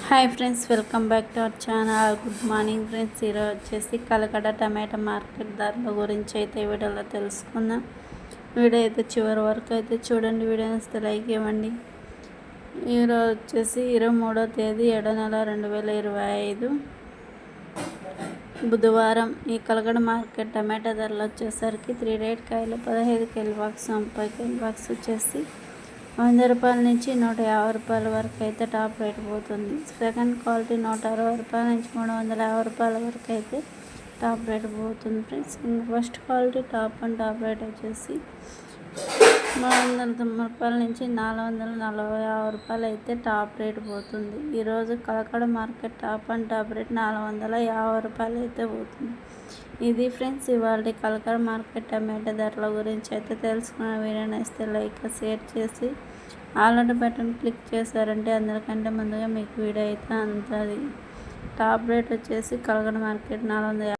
Hi friends welcome back to our channel. Good morning friends. ఈరోజు వచ్చేసి కలకడ టమాటా market ధరల గురించి అయితే వీడియోలో తెలుసుకుందాం. వీడియో అయితే చివరి వరకు అయితే చూడండి వీడియో వస్తే లైక్ ఇవ్వండి. ఈరోజు వచ్చేసి ఇరవై మూడో తేదీ ఏడో నెల రెండు వేల ఇరవై ఐదు. బుధవారం ఈ కలగడ మార్కెట్ టమాటా ధరలు వచ్చేసరికి త్రీ రేట్ కాయలు పదహైదు కిలో బాక్స్ ముప్పై కిలో బాక్స్ వచ్చేసి వంద రూపాయల నుంచి నూట యాభై రూపాయల వరకు అయితే టాప్ రేట్ పోతుంది. సెకండ్ క్వాలిటీ నూట అరవై రూపాయల నుంచి మూడు వందల యాభై రూపాయల వరకు అయితే టాప్ రేట్ పోతుంది friends. First quality top and top rate వచ్చేసి మూడు వందల తొంభై రూపాయల నుంచి నాలుగు వందల నలభై ఆరు రూపాయలు అయితే టాప్ రేట్ పోతుంది. ఈరోజు Kalakada market top and top rate నాలుగు వందల యాభై రూపాయలు అయితే పోతుంది. ఇది ఫ్రెండ్స్ ఇవాళ కలకడ మార్కెట్ టమాటా ధరల గురించి అయితే తెలుసుకున్న వీడియో నచ్చితే లైక్ షేర్ చేసి ఆల్రెడీ బటన్ క్లిక్ చేశారంటే అందరికంటే ముందుగా మీకు వీడియో అయితే అందుతుంది టాప్ రేట్ వచ్చేసి కలగడ మార్కెట్ నాలుగు వందల